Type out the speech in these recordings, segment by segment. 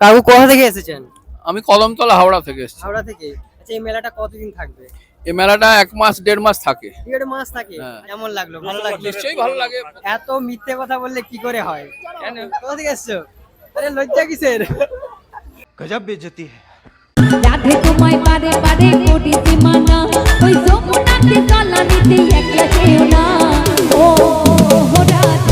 কাকু কোথা থেকে এসেছেন? আমি কলমতলা হাওড়া থেকে এসেছি। হাওড়া থেকে। আচ্ছা এই মেলাটা কতদিন থাকবে? এই মেলাটা এক মাস দেড় মাস থাকে। দেড় মাস থাকে? হ্যাঁ। কেমন লাগল? ভালো লাগল? নিশ্চয়ই ভালো লাগে। এত মিথ্যে কথা বললে কি করে হয়? কেন? কোথা থেকে এসছো? আরে লজ্জা কিসের? গজব বেজতি রাধে তোমায় পারে পারে কোটি সীমানা ওই যমুনাকে চলা দিতে একলা কেউ না ও হো Radhe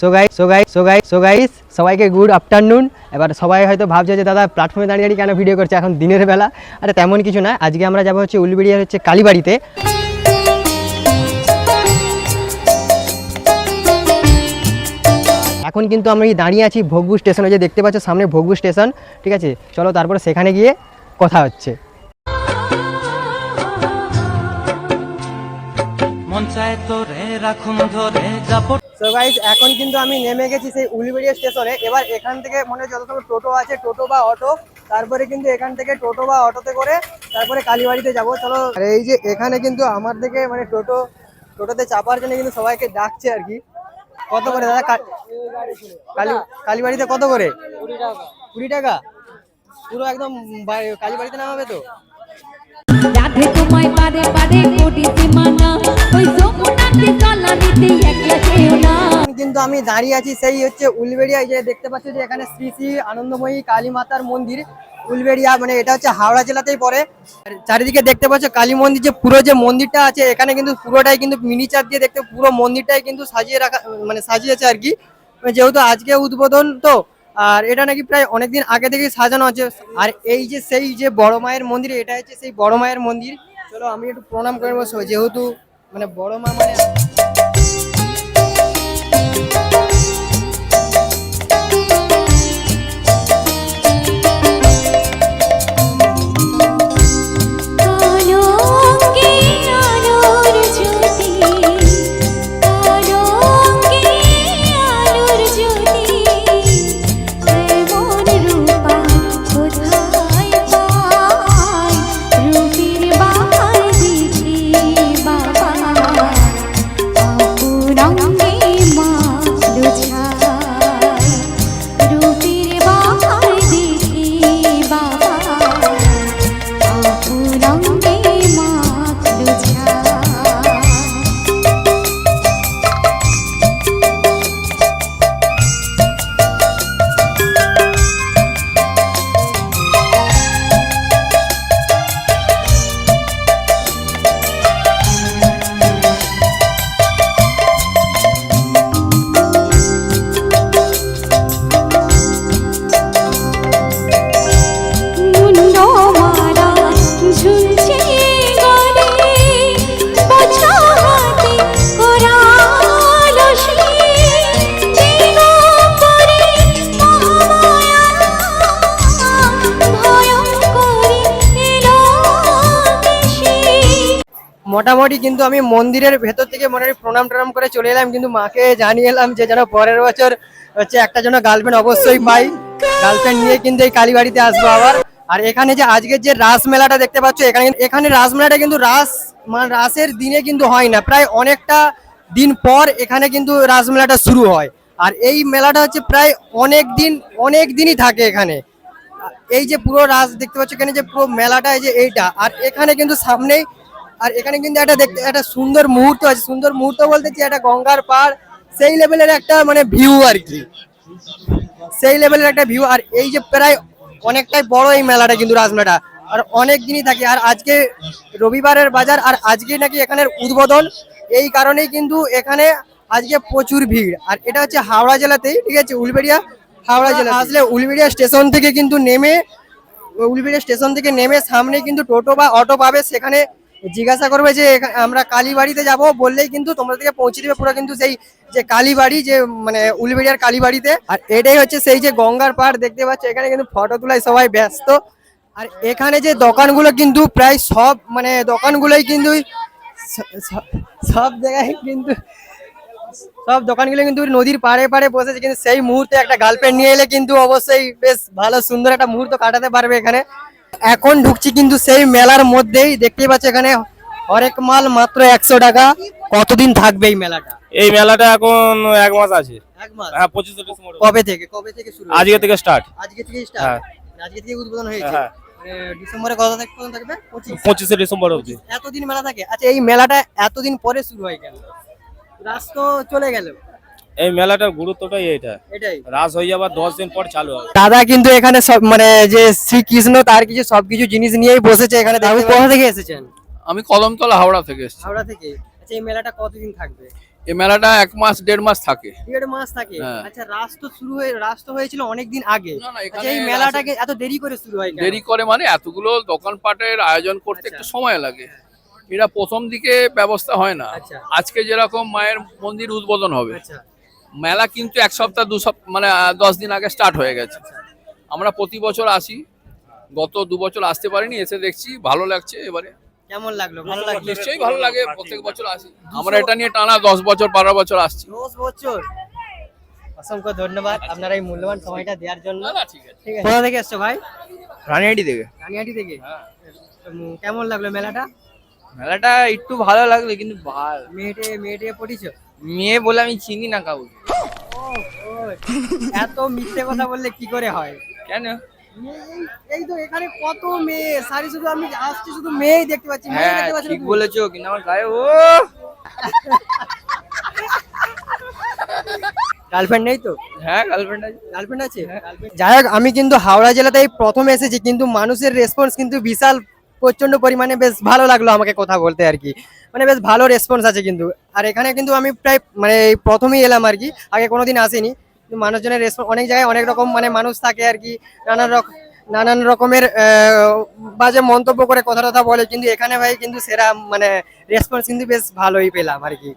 so guy so guy so guy so guys সবাইকে গুড আফটারনুন এবার সবাই হয়তো ভাবছে যে, দাদা প্ল্যাটফর্মে দাঁড়িয়ে দাঁড়িয়ে কেন ভিডিও করছে? এখন দিনের বেলা। আরে তেমন কিছু না। আজকে আমরা যাব হচ্ছে উলবেড়িয়ার হচ্ছে কালীবাড়িতে। এখন কিন্তু আমি দাঁড়িয়ে আছি ভোগবু স্টেশনে। যে দেখতে পাচ্ছ, সামনে ভোগবু স্টেশন। ঠিক আছে? চলো তারপরে সেখানে গিয়ে কথা হচ্ছে। মন চায় তোরে রাখুন ধরে যাব সো গাইজ এখন কিন্তু আমি নেমে গেছি সেই উলবেড়িয়া স্টেশনে। এবার এখান থেকে মনে হয় সময় টোটো আছে, টোটো বা অটো, তারপরে কিন্তু এখান থেকে টোটো বা অটোতে করে তারপরে কালীবাড়িতে যাব। চলো। এই যে এখানে কিন্তু আমার থেকে মানে টোটো, টোটোতে চাপার জন্য কিন্তু সবাইকে ডাকছে আর কি। কত করে দাদা? কালী, কালীবাড়িতে কত করে? কুড়ি টাকা। পুরো একদম কালীবাড়িতে নামাবে তো? কিন্তু আমি দাঁড়িয়ে আছি সেই হচ্ছে উলবেড়িয়া যে দেখতে পাচ্ছ যে এখানে শ্রী শ্রী আনন্দময়ী কালী মাতার মন্দির, উলবেড়িয়া মানে এটা হচ্ছে হাওড়া জেলাতেই পড়ে। চারিদিকে দেখতে পাচ্ছ কালী মন্দির, যে পুরো যে মন্দিরটা আছে, এখানে কিন্তু পুরোটাই কিন্তু মিনিচার দিয়ে দেখতে, পুরো মন্দিরটাই কিন্তু সাজিয়ে রাখা মানে সাজিয়েছে আর কি। যেহেতু আজকে উদ্বোধন, তো আর এটা নাকি প্রায় অনেকদিন আগে থেকেই সাজানো আছে। আর এই যে সেই যে বড় মায়ের মন্দির, এটা হচ্ছে সেই বড় মায়ের মন্দির। চলো আমি একটু প্রণাম করে বসবো যেহেতু মানে বড় মা মানে মোটামুটি কিন্তু আমি মন্দিরের ভেতর থেকে মোটামুটি প্রণাম টনাম করে চলে এলাম, কিন্তু মাকে জানিয়ে এলাম যে যেন পরের বছর হচ্ছে একটা যেন গার্লফ্রেন্ড অবশ্যই পাই। গার্লফ্রেন্ড নিয়ে কিন্তু এই কালীবাড়িতে আসব আবার। আর এখানে যে আজকের যে রাস মেলাটা দেখতে পাচ্ছ, এখানে এখানে রাস মেলাটা কিন্তু রাস মানে রাসের দিনে কিন্তু হয় না। প্রায় অনেকটা দিন পর এখানে কিন্তু রাস মেলাটা শুরু হয়। আর এই মেলাটা হচ্ছে প্রায় অনেক দিন অনেক দিনই থাকে এখানে। এই যে পুরো রাস দেখতে পাচ্ছ, এখানে যে পুরো মেলাটা এই যে এইটা। আর এখানে কিন্তু সামনেই আর এখানে কিন্তু একটা দেখতে একটা সুন্দর মুহূর্ত আছে। সুন্দর মুহূর্ত বলতে কি, একটা গঙ্গার পাড়, সেই লেভেলের একটা মানে ভিউ আর কি। সেই লেভেলের একটা ভিউ আর এই যে প্রায় অনেকটাই বড় এই মেলাটা কিন্তু রাজমেলাটা। আর অনেক দিনই থাকে। আর আজকে রবিবারের বাজার, আর আজকে নাকি এখানের উদ্বোধন। এই কারণেই কিন্তু এখানে আজকে প্রচুর ভিড়। আর এটা হচ্ছে হাওড়া জেলাতেই, ঠিক আছে, উলবেড়িয়া? হাওড়া জেলা আসলে উলবেড়িয়া স্টেশন থেকে কিন্তু নেমে, উলবেড়িয়া স্টেশন থেকে নেমে সামনে কিন্তু টোটো বা অটো পাবে। সেখানে জিজ্ঞাসা করবে যে, আমরা কালীবাড়িতে যাব বললেই কিন্তু তোমরা থেকে পৌঁছে দিবে পুরো কিন্তু সেই যে কালীবাড়ি, যে মানে উলবেড়িয়ার কালীবাড়িতে। আর এটাই হচ্ছে সেই যে গঙ্গার পাড় দেখতে পাচ্ছ, এখানে কিন্তু ফটো তোলায় সবাই ব্যস্ত। আর এখানে যে দোকানগুলো কিন্তু প্রায় সব মানে দোকানগুলোই কিন্তু সব জায়গায় কিন্তু সব দোকানগুলো কিন্তু নদীর পাড়ে পাড়ে বসেছে। কিন্তু সেই মুহূর্তে একটা গার্লফ্রেন্ড নিয়ে এলে কিন্তু অবশ্যই বেশ ভালো সুন্দর একটা মুহূর্ত কাটাতে পারবে এখানে। এখন ঢুকছি কিন্তু সেই মেলার মধ্যেই। দেখতেই পাচ্ছ এখানে হরেক মাল মাত্র একশো টাকা। কতদিন থাকবে এই মেলাটা? এই মেলাটা এখন এক মাস আছে। এক মাস? হ্যাঁ পঁচিশে কবে থেকে? কবে থেকে শুরু আজকে থেকে স্টার্ট আজকে থেকে হ্যাঁ। স্টার্ট আজকে থেকে উদ্বোধন হয়েছে? হ্যাঁ। ডিসেম্বরে কত তারিখ পর্যন্ত থাকবে? পঁচিশে। ডিসেম্বর অবধি। এতদিন মেলা থাকে? আচ্ছা এই মেলাটা এতদিন পরে শুরু হয় কেন রাস তো চলে গেল। এই মেলাটার গুরুত্বটাই এইটা। এটাই। রাস হয়ে যাবার দশ দিন পর চালু হবে। দাদা কিন্তু এখানে সব মানে যে শ্রীকৃষ্ণ তার কিছু সবকিছু জিনিস নিয়েই বসেছে এখানে। দাদু কোথা থেকে এসেছেন? আমি কদমতলা হাওড়া থেকে এসেছি। হাওড়া থেকে? আচ্ছা এই মেলাটা কতদিন থাকবে? এই মেলাটা এক মাস দেড় মাস থাকে। দেড় মাস থাকে? হ্যাঁ। আচ্ছা রাস তো শুরু হয়ে রাস তো হয়েছিল অনেক দিন আগে। না, না, এখানে আচ্ছা এই মেলাটাকে এত দেরি করে শুরু হয় দেরি করে মানে এতগুলো দোকানপাটের আয়োজন করতে আচ্ছা। একটু সময় লাগে। এটা প্রথম দিকে ব্যবস্থা হয় না। আচ্ছা। আজকে যেরকম মায়ের মন্দির উদ্বোধন হবে। আচ্ছা। মেলা কিন্তু এক সপ্তাহ দু সপ্তাহ মানে দশ দিন আগে স্টার্ট হয়ে গেছে। আমরা প্রতি বছর আসি। গত দু বছর আসতে পারিনি এসে দেখছি ভালো লাগছে এবারে। কেমন লাগল? ভালো লাগল? নিশ্চয়ই ভালো লাগে প্রত্যেক বছর আসি। আমরা এটা নিয়ে টানা দশ বছর বারো বছর আসছি। দশ বছর? অসংখ্য ধন্যবাদ আপনারা এই মূল্যবান সময়টা দেওয়ার জন্য। ঠিক আছে। কোথা থেকে এসছো ভাই? রানিহাটি থেকে। রানিহাটি থেকে? কেমন লাগল মেলাটা? মেলাটা একটু ভালো লাগল কিন্তু ভালো মেয়েটে মেয়েটে পড়িছো? মেয়ে বলে আমি চিনি না কাউকে। এত মিথ্যে কথা বললে কি করে হয়? কেন? এই- তো এখানে কত মেয়ে সারি শুধু আমি আসছি শুধু মেয়েই দেখতে পাচ্ছি মেয়ে হ্যাঁ দেখতে পাচ্ছি ঠিক বলেছ কিন্তু আমার গায়ে ও! গার্লফ্রেন্ড নেই তো? হ্যাঁ গার্লফ্রেন্ড আছে। গার্লফ্রেন্ড আছে? যাই হোক আমি কিন্তু হাওড়া জেলাতে প্রথম এসেছি কিন্তু মানুষের রেসপন্স কিন্তু বিশাল প্রচণ্ড পরিমাণে বেশ ভালো লাগল আমাকে কথা বলতে আর কি। মানে বেশ ভালো রেসপন্স আছে কিন্তু। আর এখানে কিন্তু আমি প্রায় মানে প্রথমেই এলাম আর কি। আগে কোনোদিন আসিনি। কিন্তু মানুষজনের রেসপন্স অনেক জায়গায় অনেক রকম মানে মানুষ থাকে আর কি। নানান রকম নানান রকমের বাজে মন্তব্য করে কথা টথা বলে। কিন্তু এখানে ভাই কিন্তু সেরা মানে রেসপন্স কিন্তু বেশ ভালোই পেলাম আর কি।